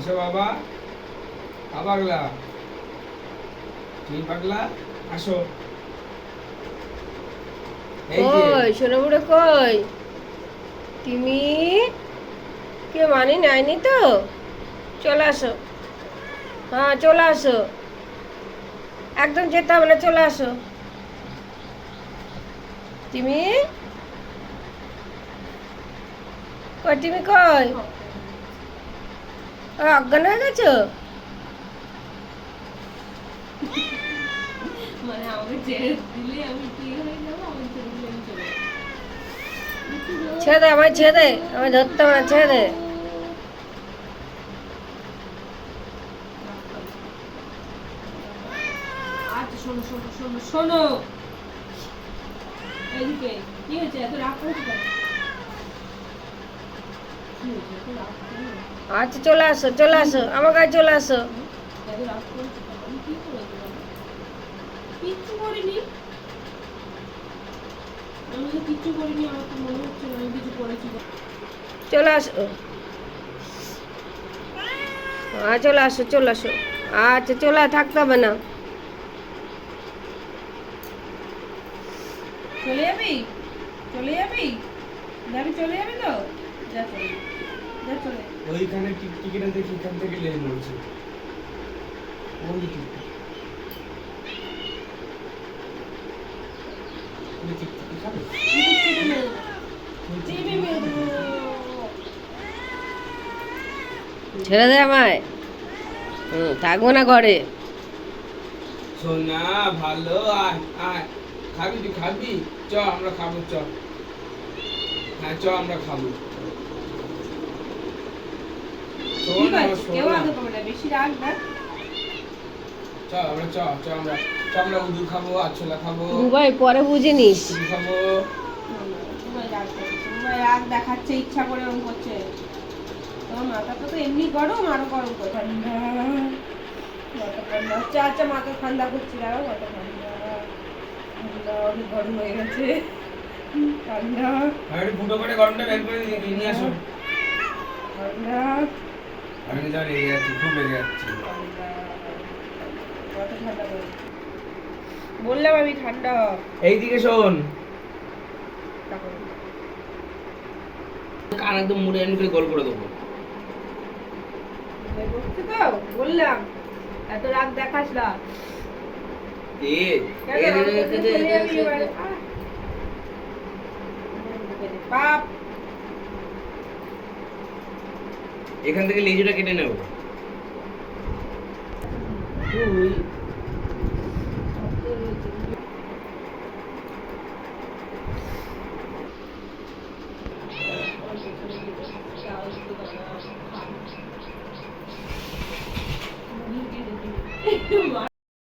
আসো বাবা। আ পাগলা। পাগলা? আসো। বুড়ো, কই? তুমি কে তো? চলে আসো। হ্যাঁ চলে আসো। একদম যেতে হবে না, চলে আসো। তুমি? কই তুমি কই? অজ্ঞান হয়ে গেছো? মানে আমাকে ছেড়ে দিলে আমি কি হয়ে যাব? আমাকে ছেড়ে দিলে আমি চলে ছেড়ে দে আমায় ছেড়ে দে আমায় ধরতে হবে না ছেড়ে দে। আচ্ছা শোনো শোনো শোনো শোনো। এদিকে কি হয়েছে? এত রাগ করেছ কেন কি হয়েছে এত রাগ কেন? আচ্ছা চলে আসো চলে আসো আমার কাছে চলে আসো। এত রাগ করেছ কেন? আমি কি করেছি বলো? কিচ্ছু করিনি। আমি তো কিচ্ছু করিনি আমার তো মনে হচ্ছে আমি কিছু করেছি। চলে আসো। হ্যাঁ চলে আসো চলে আসো। আচ্ছা চলে থাকতে হবে না। চলে যাবি? চলে যাবি? যাবি চলে যাবি তো? ওইখানে টিক- টিকিট দেখি এখান থেকে লেন বলছে ওই ছেড়ে দে আমায়। হুম থাকব না ঘরে। সোনা ভালো আয় আয়। খাবি তুই খাবি? চ আমরা খাব চ। হ্যাঁ চ আমরা খাব। ঠিক আছে কেউ আগে পাবে না বেশি রাগ না। চ আমরা চ চ আমরা চ আমরা উদু খাব আছলা খাব। দুবাই পরে বুঝে নিস। খাব। রাগ করছে তোমার রাগ দেখাচ্ছে ইচ্ছা করে ওরকম করছে। তোমার মাথাটা তো এমনি গরম আরও গরম করে ঠান্ডা ঠান্ডা আচ্ছা মাথা ঠান্ডা করছি ঠান্ডা। অনেক গরম হয়ে গেছে। ঠান্ডা। ফুটো করে গরমটা বের করে নিয়ে নিয়ে আসো। ঠান্ডা। আমি যা রেগে যাচ্ছি খুব রেগে যাচ্ছি বললাম আমি ঠান্ডা। এইদিকে শোন কান একদম মুড়ে এমনি করে গোল করে দেবো করছে তো বললাম এত রাগ দেখাস না এ কেন? আমাকে তো চলে যাবি এবার। আহ। বাপ এখান থেকে লেজুটা কেটে নেব।